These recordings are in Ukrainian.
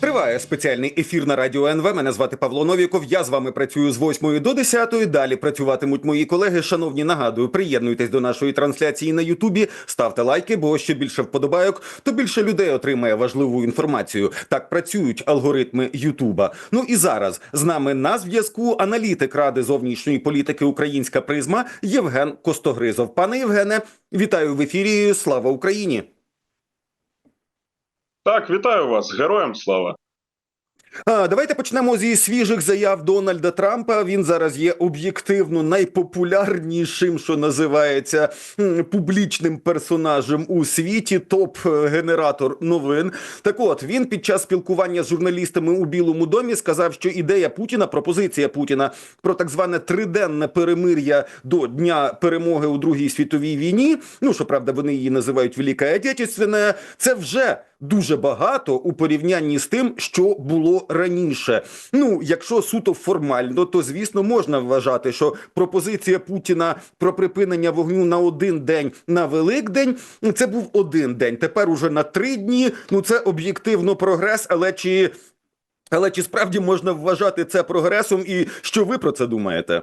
Триває спеціальний ефір на радіо НВ. Мене звати Павло Новіков. Я з вами працюю з 8 до 10. Далі працюватимуть мої колеги. Шановні, нагадую, приєднуйтесь до нашої трансляції на Ютубі, ставте лайки, бо ще більше вподобайок, то більше людей отримає важливу інформацію. Так працюють алгоритми Ютуба. Ну і зараз з нами на зв'язку аналітик Ради зовнішньої політики Українська призма Євген Костогризов. Пане Євгене, вітаю в ефірі. Слава Україні! Так, вітаю вас, героям слава. Давайте почнемо зі свіжих заяв Дональда Трампа. Він зараз є об'єктивно найпопулярнішим, що називається публічним персонажем у світі, топ-генератор новин. Так от він під час спілкування з журналістами у Білому домі сказав, що ідея Путіна, пропозиція Путіна про так зване триденне перемир'я до дня перемоги у Другій світовій війні. Ну що правда, вони її називають Велика Отечественна, це вже дуже багато у порівнянні з тим, що було раніше. Ну, якщо суто формально, то звісно можна вважати, що пропозиція Путіна про припинення вогню на один день на Великдень це був один день. Тепер уже на три дні. Ну це об'єктивно прогрес, але чи. Але чи справді можна вважати це прогресом, і що ви про це думаєте?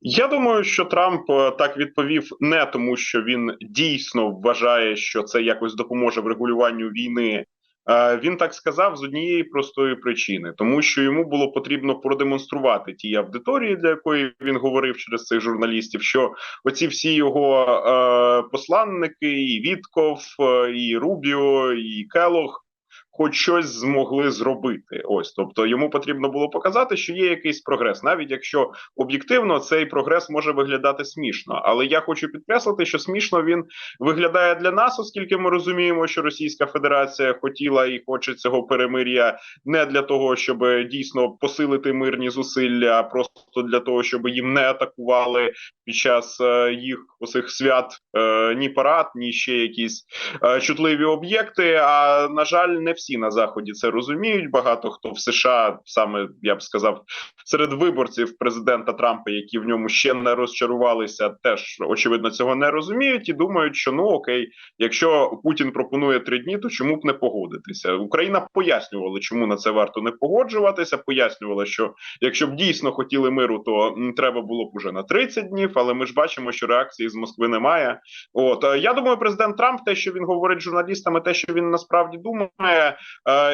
Я думаю, що Трамп е, так відповів не тому, що він дійсно вважає, що це якось допоможе в регулюванню війни. Е, Він так сказав з однієї простої причини, тому що йому було потрібно продемонструвати тій аудиторії, для якої він говорив через цих журналістів, що оці всі його е, посланники, і Вітков, е, і Рубіо, і Келох. Хоч щось змогли зробити, ось тобто йому потрібно було показати, що є якийсь прогрес, навіть якщо об'єктивно цей прогрес може виглядати смішно. Але я хочу підкреслити, що смішно він виглядає для нас, оскільки ми розуміємо, що Російська Федерація хотіла і хоче цього перемир'я не для того, щоб дійсно посилити мирні зусилля, а просто для того, щоб їм не атакували під час е, їх усіх свят е, ні парад, ні ще якісь е, чутливі об'єкти. А на жаль, не всі на заході це розуміють. Багато хто в США саме я б сказав серед виборців президента Трампа, які в ньому ще не розчарувалися, теж очевидно цього не розуміють і думають, що ну окей, якщо Путін пропонує три дні, то чому б не погодитися? Україна пояснювала, чому на це варто не погоджуватися. Пояснювала, що якщо б дійсно хотіли миру, то треба було б уже на 30 днів. Але ми ж бачимо, що реакції з Москви немає. От е, я думаю, президент Трамп, те, що він говорить журналістам, і те, що він насправді думає,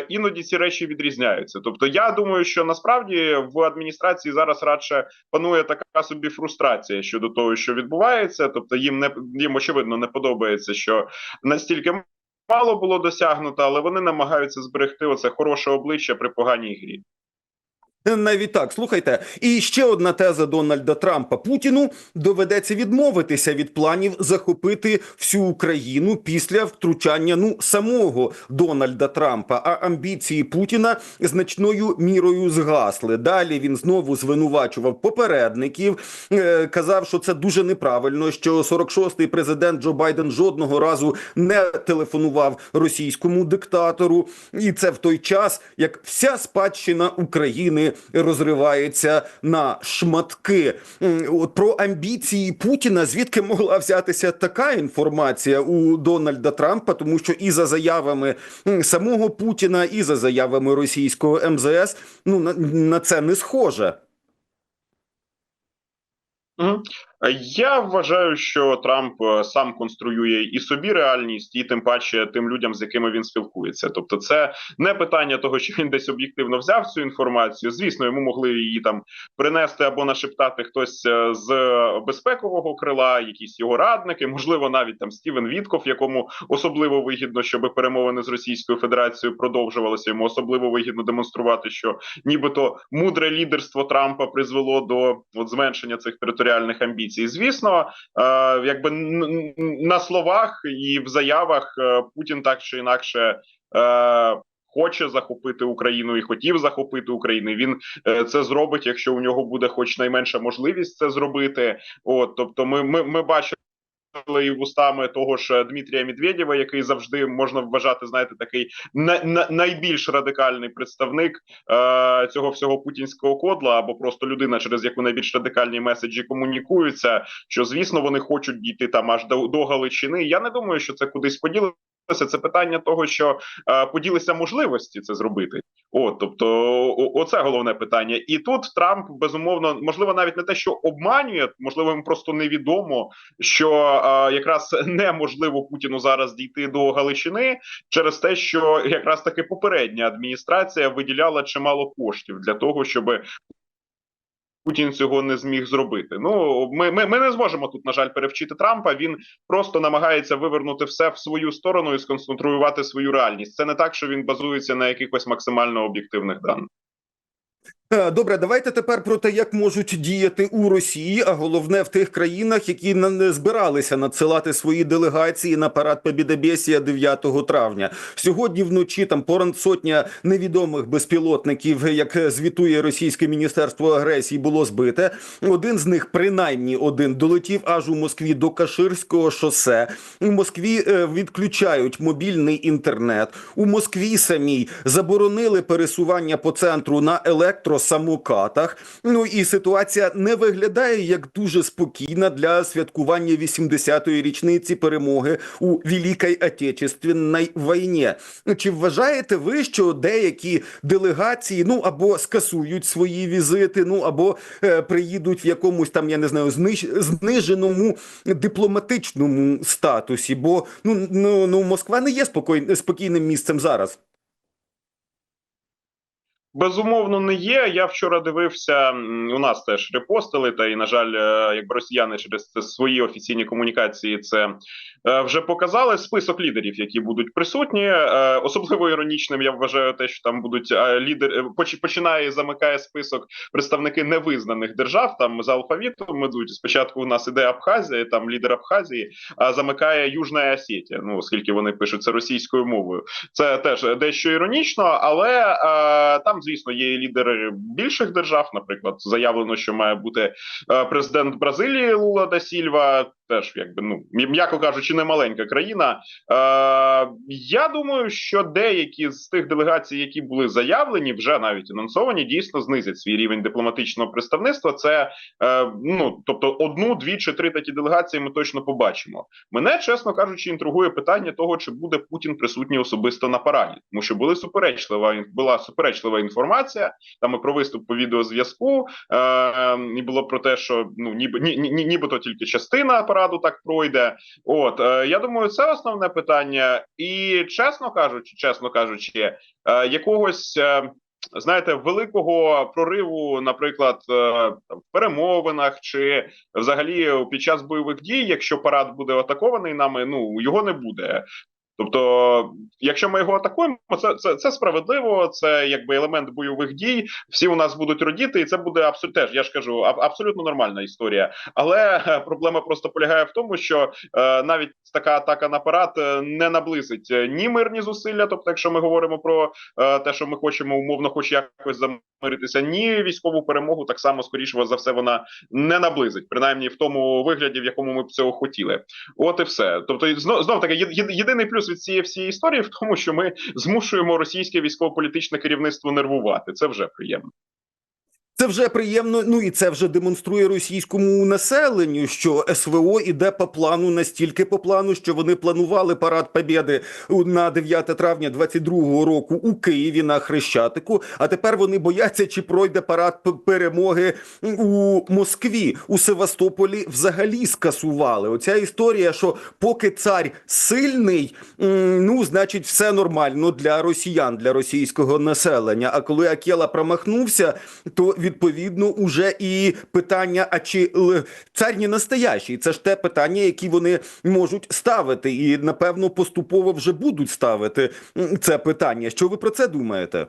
іноді ці речі відрізняються. Тобто, я думаю, що насправді в адміністрації зараз радше панує така собі фрустрація щодо того, що відбувається. Тобто, їм не їм очевидно не подобається, що настільки мало було досягнуто, але вони намагаються зберегти оце хороше обличчя при поганій грі. Навіть так, слухайте, і ще одна теза Дональда Трампа: Путіну доведеться відмовитися від планів захопити всю Україну після втручання ну самого Дональда Трампа. А амбіції Путіна значною мірою згасли. Далі він знову звинувачував попередників, е, казав, що це дуже неправильно. Що 46-й президент Джо Байден жодного разу не телефонував російському диктатору, і це в той час, як вся спадщина України розривається на шматки. От про амбіції Путіна звідки могла взятися така інформація у Дональда Трампа, тому що і за заявами самого Путіна, і за заявами російського МЗС, ну на, на це не схоже. Е, Я вважаю, що Трамп е, сам конструює і собі реальність, і тим паче тим людям, з якими він спілкується. Тобто, це не питання того, що він десь об'єктивно взяв цю інформацію. Звісно, йому могли її там принести або нашептати хтось е, з безпекового крила, якісь його радники, можливо, навіть там Стівен Вітков, якому особливо вигідно, щоб перемовини з Російською Федерацією продовжувалися. Йому особливо вигідно демонструвати, що нібито мудре лідерство Трампа призвело до от, зменшення цих територіальних амбіцій. Звісно, е, якби на словах і в заявах е, Путін так чи інакше. Е, Хоче захопити Україну і хотів захопити Україну. Він це зробить, якщо у нього буде хоч найменша можливість це зробити. От тобто, ми, ми, ми бачимо. І вустами того ж Дмитрія Медведєва, який завжди можна вважати, знаєте, такий на, найбільш радикальний представник е, цього всього путінського кодла, або просто людина, через яку найбільш радикальні меседжі комунікуються. Що звісно вони хочуть дійти там аж до, до Галичини. Я не думаю, що це кудись поділиться. Це питання того, що е, поділися можливості це зробити. От, тобто, оце головне питання. І тут Трамп безумовно, можливо, навіть не те, що обманює, можливо, йому просто невідомо, що е, якраз неможливо Путіну зараз дійти до Галичини через те, що якраз таки попередня адміністрація виділяла чимало коштів для того, щоб Путін цього не зміг зробити. Ну ми, ми, ми не зможемо тут, на жаль, перевчити Трампа. Він просто намагається вивернути все в свою сторону і сконцентрувати свою реальність. Це не так, що він базується на якихось максимально об'єктивних даних. Е, Добре, давайте тепер про те, як можуть діяти у Росії, а головне в тих країнах, які не збиралися надсилати свої делегації на парад Побєдобєсія 9 травня. Сьогодні вночі там понад сотня невідомих безпілотників, як звітує російське міністерство агресії, було збите. Один з них, принаймні один, долетів аж у Москві до Каширського шосе. У Москві е, відключають мобільний інтернет. У Москві самій заборонили пересування по центру на електросамокатах. Ну і ситуація не виглядає як дуже спокійна для святкування 80-ї річниці перемоги у Великій Отечественній війні. Чи вважаєте ви, що деякі делегації ну або скасують свої візити, ну або е, приїдуть в якомусь там, я не знаю, зниж... зниженому дипломатичному статусі? Бо ну, ну, ну Москва не є спокій... спокійним місцем зараз. Безумовно, не є. Я вчора дивився. У нас теж репостили, та і на жаль, е, якби росіяни через свої офіційні комунікації це е, вже показали список лідерів, які будуть присутні. Е, Особливо іронічним я вважаю те, що там будуть лідери починає замикає список представники невизнаних держав. Там за алфавітом ідуть. Спочатку у нас іде Абхазія, там лідер Абхазії, а замикає Южна Осетія. Ну оскільки вони пишуть це російською мовою. Це теж дещо іронічно, але там, звісно, є і лідери більших держав. Наприклад, заявлено, що має бути е, президент Бразилії Лула да Сільва. Теж, якби ну м'яко кажучи, не маленька країна. Е, я думаю, що деякі з тих делегацій, які були заявлені, вже навіть анонсовані, дійсно знизять свій рівень дипломатичного представництва. Це е, ну тобто одну, дві чи три такі делегації ми точно побачимо. Мене, чесно кажучи, інтригує питання того, чи буде Путін присутній особисто на параді, тому що були суперечлива була суперечлива інформація. Там і про виступ по відеозв'язку, е, і було про те, що ну ніби ні, ні, нібито тільки частина параду так пройде. От е, я думаю, це основне питання, і чесно кажучи, чесно кажучи, е, якогось. Е, Знаєте, великого прориву, наприклад, в перемовинах чи взагалі під час бойових дій, якщо парад буде атакований нами, ну його не буде. Тобто, якщо ми його атакуємо, це це, це справедливо, це якби елемент бойових дій. Всі у нас будуть родіти, і це буде абсолютно теж. Я ж кажу, аб- абсолютно нормальна історія. Але е, проблема просто полягає в тому, що е, навіть така атака на парад е, не наблизить е, ні мирні зусилля. Тобто, якщо ми говоримо про е, те, що ми хочемо умовно, хоч якось замиритися, ні військову перемогу, так само скоріше за все вона не наблизить, принаймні в тому вигляді, в якому ми б цього хотіли. От і все. Тобто, знов, знов таки, єдиний плюс від цієї всієї історії в тому, що ми змушуємо російське військово-політичне керівництво нервувати. Це вже приємно. Це вже приємно. Ну і це вже демонструє російському населенню, що СВО іде по плану настільки по плану, що вони планували парад Побєди на 9 травня 22-го року у Києві на Хрещатику. А тепер вони бояться, чи пройде парад перемоги у Москві. У Севастополі взагалі скасували. Оця історія, що поки цар сильний, ну значить, все нормально для росіян, для російського населення. А коли Акела промахнувся, то відповідно уже і питання: а чи цар не настоящий? Це ж те питання, які вони можуть ставити, і напевно поступово вже будуть ставити це питання. Що ви про це думаєте?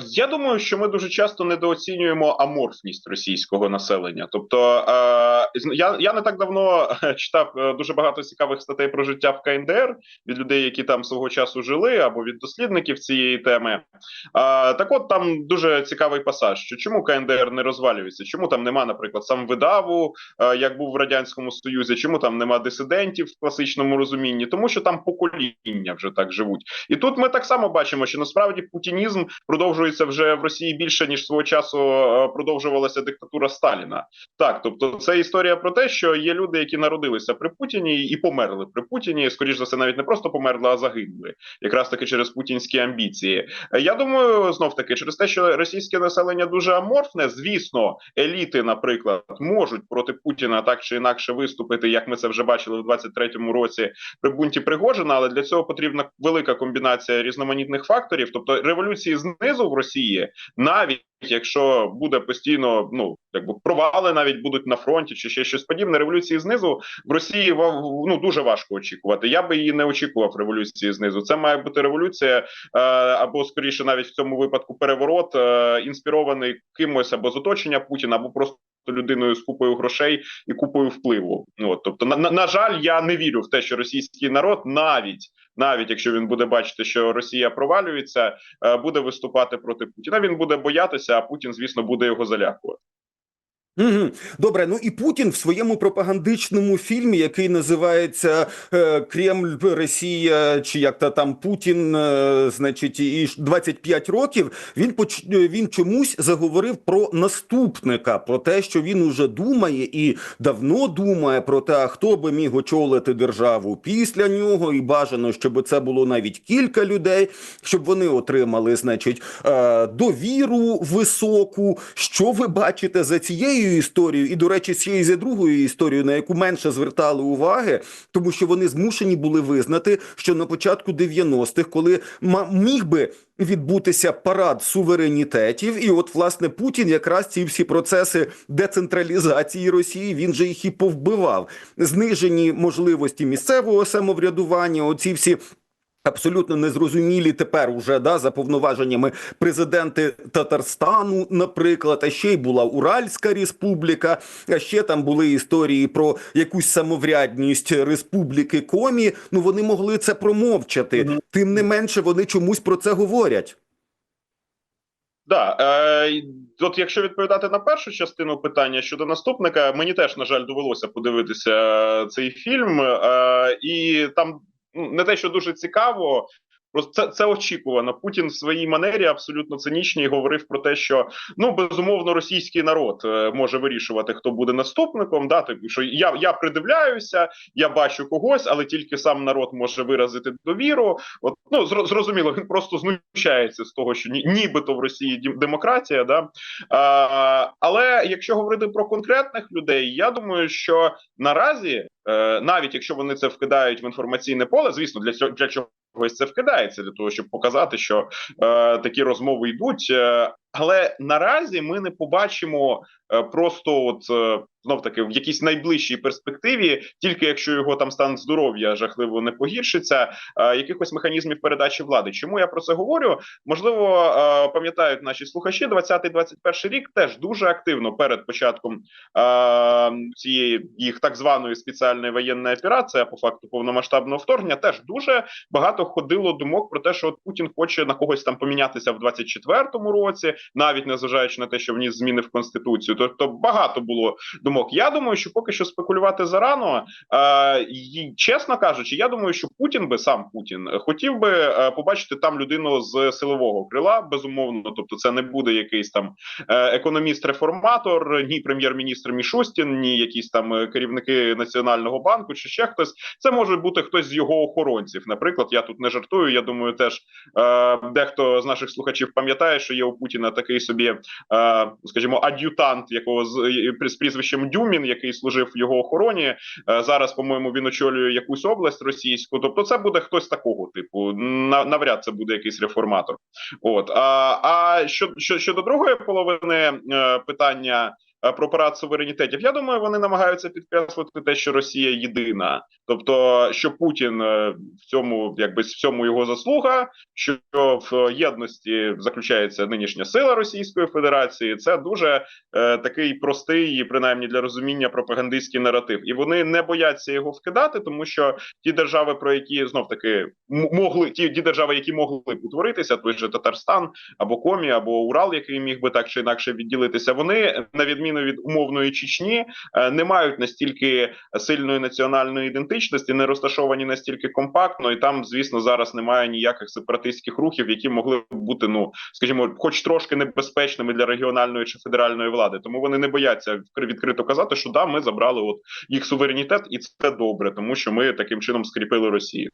Я думаю, що ми дуже часто недооцінюємо аморфність російського населення. Тобто, я, я не так давно е, читав е, дуже багато цікавих статей про життя в КНДР від людей, які там свого часу жили, або від дослідників цієї теми. Так, от там дуже цікавий пасаж: що чому КНДР не розвалюється? Чому там нема, наприклад, самвидаву, е, як був в радянському союзі? Чому там нема дисидентів в класичному розумінні? Тому що там покоління вже так живуть. І тут ми так само бачимо, що насправді путінізм продовжується вже в Росії більше ніж свого часу е, продовжувалася диктатура Сталіна. Так, тобто, це історія про те, що є люди, які народилися при Путіні і померли при Путіні. Скоріш за все, навіть не просто померли, а загинули, якраз таки через путінські амбіції. Я думаю, знов таки, через те, що російське населення дуже аморфне, звісно, еліти, наприклад, можуть проти Путіна так чи інакше виступити, як ми це вже бачили в 23-му році при бунті Пригожина, але для цього потрібна велика комбінація різноманітних факторів. Тобто революції знизу в Росії, навіть якщо буде постійно, ну якби провали навіть будуть на фронті чи ще щось подібне. Революції знизу в Росії ну дуже важко очікувати. Я би її не очікував. Революції знизу. Це має бути революція е, або скоріше, навіть в цьому випадку переворот, е, інспірований кимось або з оточення Путіна, або просто людиною з купою грошей і купою впливу. Ну, тобто, на, на, на жаль, я не вірю в те, що російський народ, навіть навіть якщо він буде бачити, що Росія провалюється, е, буде виступати проти Путіна. Він буде боятися, а Путін, звісно, буде його залякувати. Добре, ну і Путін в своєму пропагандичному фільмі, який називається е, Кремль, Росія, чи як то там Путін, е, значить, і ж 25 років. Він поч... він чомусь заговорив про наступника, про те, що він уже думає і давно думає про те, хто би міг очолити державу після нього, і бажано, щоб це було навіть кілька людей, щоб вони отримали, значить, е, довіру високу. Що ви бачите за цією історією? І, до речі, й за другою історією, на яку менше звертали уваги, тому що вони змушені були визнати, що на початку 90-х, коли міг би відбутися парад суверенітетів, і от власне Путін якраз ці всі процеси децентралізації Росії він же їх і повбивав. Знижені можливості місцевого самоврядування, оці всі. Абсолютно незрозумілі тепер уже да за повноваженнями президенти Татарстану, наприклад, а ще й була Уральська Республіка, а ще там були історії про якусь самоврядність Республіки Комі. Ну вони могли це промовчати. Тим не менше, вони чомусь про це говорять. Да, е, от якщо відповідати на першу частину питання щодо наступника, мені теж на жаль довелося подивитися цей фільм, е, і там ну, не те, що дуже цікаво. Просто це, це очікувано. Путін в своїй манері абсолютно цинічній говорив про те, що ну безумовно російський народ е, може вирішувати, хто буде наступником. Да, типу, що я, я придивляюся, я бачу когось, але тільки сам народ може виразити довіру. От ну зрозуміло, він просто знущається з того, що ні, нібито в Росії демократія. Да? А, але якщо говорити про конкретних людей, я думаю, що наразі, е, навіть якщо вони це вкидають в інформаційне поле, звісно, для цього для чогось це вкидається для того, щоб показати, що е, такі розмови йдуть. Е, але наразі ми не побачимо е, просто, от е, знов таки, в якійсь найближчій перспективі, тільки якщо його там стан здоров'я жахливо не погіршиться, е, якихось механізмів передачі влади. Чому я про це говорю? Можливо, пам'ятають наші слухачі, 20-21 рік теж дуже активно перед початком цієї їх так званої спеціальної воєнної операції, а по факту повномасштабного вторгнення, теж дуже багато ходило думок про те, що от Путін хоче на когось там помінятися в 24-му році, навіть незважаючи на те, що вніс зміни в конституцію. Тобто багато було думок. Я думаю, що поки що спекулювати зарано. Е, чесно кажучи, я думаю, що Путін би сам Путін хотів би е, побачити там людину з силового крила, безумовно. Тобто, це не буде якийсь там е, економіст-реформатор, ні прем'єр-міністр Мішустін, ні якісь там е, керівники національного банку, чи ще хтось. Це може бути хтось з його охоронців. Наприклад, я тут не жартую. Я думаю, теж е, дехто з наших слухачів пам'ятає, що є у Путіна такий собі, е, скажімо, ад'ютант, якого з, прізвищем Дюмін, який служив в його охороні. Е, зараз, по-моєму, він очолює якусь область російську. Тобто, це буде хтось такого типу. На, навряд це буде якийсь реформатор. От а, а що щодо другої половини е, питання. Е, Про парад суверенітетів, я думаю, вони намагаються підкреслити те, що Росія єдина, тобто що Путін е, в цьому, якби в цьому його заслуга, що в єдності заключається нинішня сила Російської Федерації. Це дуже е, такий простий, принаймні для розуміння пропагандистський наратив, і вони не бояться його вкидати, тому що ті держави, про які знов таки могли ті, ті держави, які могли б утворитися, той же Татарстан або Комі, або Урал, який міг би так чи інакше відділитися, вони на відміну відміну від умовної Чечні, е, не мають настільки сильної національної ідентичності, не розташовані настільки компактно, і там, звісно, зараз немає ніяких сепаратистських рухів, які могли б бути, ну скажімо, хоч трошки небезпечними для регіональної чи федеральної влади. Тому вони не бояться відкри- відкрито казати, що да, ми забрали от їх суверенітет, і це добре, тому що ми таким чином скріпили Росію.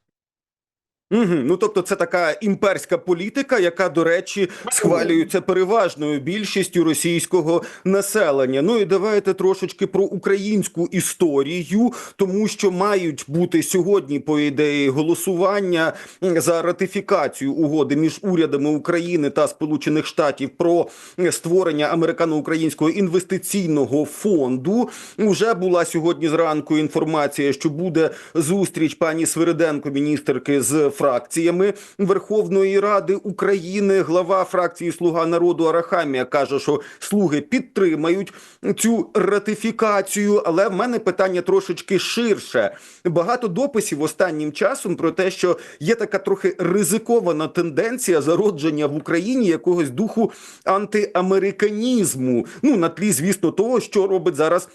Угу. Ну тобто, це така імперська політика, яка, до речі, схвалюється переважною більшістю російського населення. Ну і давайте трошечки про українську історію, тому що мають бути сьогодні, по ідеї, голосування за ратифікацію угоди між урядами України та Сполучених Штатів про створення американо-українського інвестиційного фонду. Уже була сьогодні зранку інформація, що буде зустріч пані Свириденко, міністерки з фракціями Верховної Ради України. Глава фракції Слуга народу Арахамія каже, що слуги підтримають цю ратифікацію. Але в мене питання трошечки ширше. Багато дописів останнім часом про те, що є така трохи ризикована тенденція зародження в Україні якогось духу антиамериканізму. Ну на тлі, звісно, того, що робить зараз.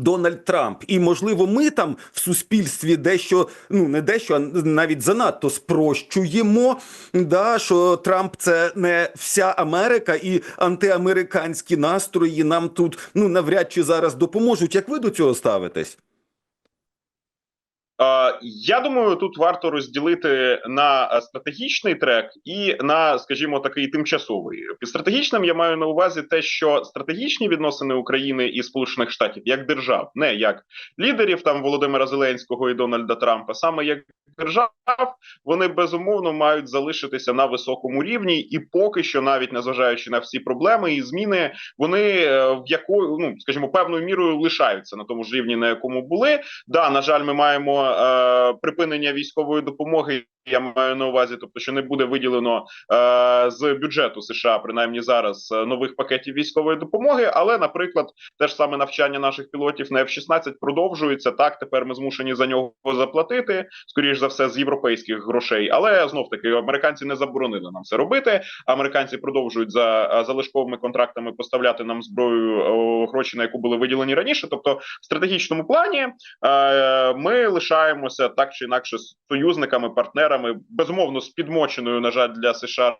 Дональд Трамп, і можливо, ми там в суспільстві дещо, ну не дещо, а навіть занадто спрощуємо. Да, що Трамп це не вся Америка, і антиамериканські настрої нам тут ну навряд чи зараз допоможуть. Як ви до цього ставитесь? Я думаю, тут варто розділити на е, стратегічний трек і на, скажімо, такий тимчасовий. Під стратегічним я маю на увазі те, що стратегічні відносини України і Сполучених Штатів як держав, не як лідерів там Володимира Зеленського і Дональда Трампа, саме як держав, вони безумовно мають залишитися на високому рівні, і поки що, навіть незважаючи на всі проблеми і зміни, вони е, в якою ну скажімо певною мірою лишаються на тому ж рівні, на якому були. Да, на жаль, ми маємо припинення військової допомоги. Я маю на увазі, тобто, що не буде виділено е, з бюджету США, принаймні зараз е, нових пакетів військової допомоги. Але, наприклад, те ж саме навчання наших пілотів на F-16 продовжується. Так, тепер ми змушені за нього заплатити, скоріш за все, з європейських грошей. Але знов таки американці не заборонили нам це робити. Американці продовжують за е, залишковими контрактами поставляти нам зброю о, гроші, на яку були виділені раніше. Тобто, в стратегічному плані е, ми лишаємося так чи інакше союзниками, партнерами, безумовно, з підмоченою, на жаль, для США.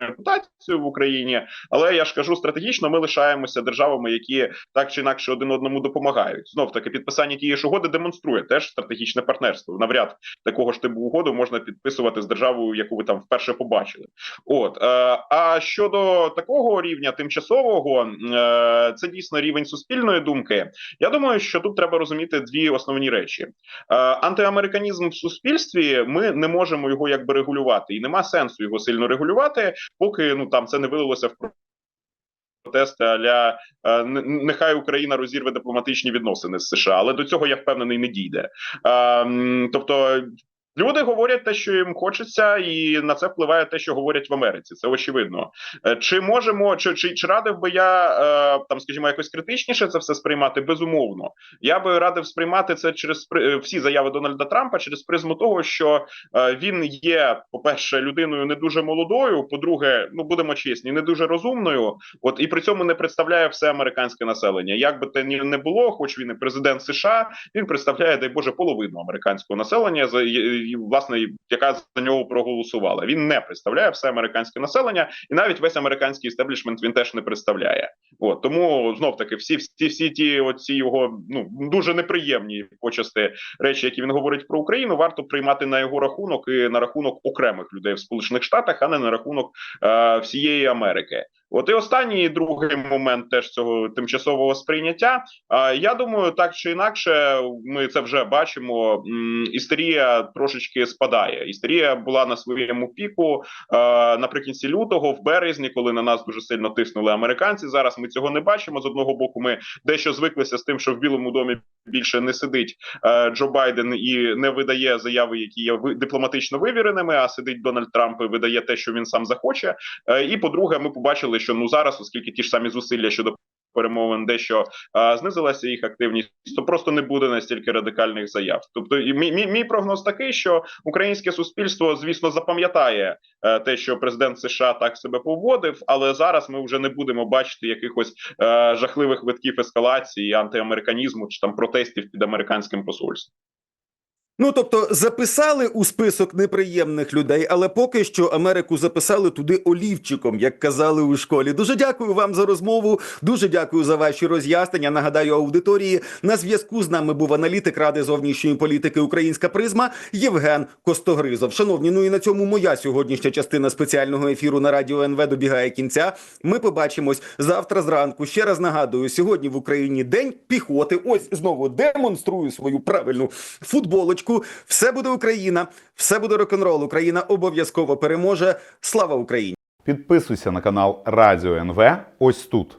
Репутацію в Україні, але я ж кажу, стратегічно ми лишаємося державами, які так чи інакше один одному допомагають. Знов таки підписання тієї ж угоди демонструє теж стратегічне партнерство. Навряд такого ж типу угоду можна підписувати з державою, яку ви там вперше побачили. От е, а щодо такого рівня тимчасового, е, це дійсно рівень суспільної думки. Я думаю, що тут треба розуміти дві основні речі: Е, антиамериканізм в суспільстві. Ми не можемо його якби регулювати, і нема сенсу його сильно регулювати, поки ну там це не вилилося в протести аля е, нехай Україна розірве дипломатичні відносини з США, але до цього я впевнений не дійде. Е, тобто. Люди говорять те, що їм хочеться, і на це впливає те, що говорять в Америці. Це очевидно. Е, Чи можемо, чи чи, чи радив би я е, там, скажімо, якось критичніше це все сприймати? Безумовно, я би радив сприймати це через е, всі заяви Дональда Трампа через призму того, що він є, по-перше, людиною не дуже молодою. По-друге, ну будемо чесні, не дуже розумною. От і при цьому не представляє все американське населення. Як би ні не було, хоч він і президент США, він представляє, дай Боже, половину американського населення, за власне, яка за нього проголосувала. Він не представляє все американське населення, і навіть весь американський істеблішмент він теж не представляє. От тому знов таки всі всі, всі ті оці його ну дуже неприємні почасти речі, які він говорить про Україну, варто приймати на його рахунок і на рахунок окремих людей в Сполучених Штатах, а не на рахунок е, всієї Америки. От і останній другий момент теж цього тимчасового сприйняття. А я думаю, так чи інакше, ми це вже бачимо. Істерія трошечки спадає. Істерія була на своєму піку е, наприкінці лютого, в березні, коли на нас дуже сильно тиснули американці. Зараз ми цього не бачимо. З одного боку, ми дещо звиклися з тим, що в Білому домі більше не сидить е, Джо Байден і не видає заяви, які є дипломатично вивіреними. А сидить Дональд Трамп і видає те, що він сам захоче. Е, І по-друге, ми побачили, що ну зараз, оскільки ті ж самі зусилля щодо перемовин дещо а, знизилася їх активність, то просто не буде настільки радикальних заяв. Тобто, і мій, мій, мій прогноз такий, що українське суспільство, звісно, запам'ятає е, те, що президент США так себе поводив, але зараз ми вже не будемо бачити якихось е, жахливих витків ескалації, антиамериканізму чи там протестів під американським посольством. Ну тобто записали у список неприємних людей, але поки що Америку записали туди олівчиком, як казали у школі. Дуже дякую вам за розмову. Дуже дякую за ваші роз'яснення. Нагадаю аудиторії. На зв'язку з нами був аналітик Ради зовнішньої політики Українська призма Євген Костогризов. Шановні, ну і на цьому моя сьогоднішня частина спеціального ефіру на радіо НВ добігає кінця. Ми побачимось завтра зранку. Ще раз нагадую, сьогодні в Україні день піхоти. Ось знову демонструю свою правильну футболочку. Все буде Україна, все буде рок-н-рол. Україна обов'язково переможе. Слава Україні! Підписуйся на канал Радіо НВ ось тут.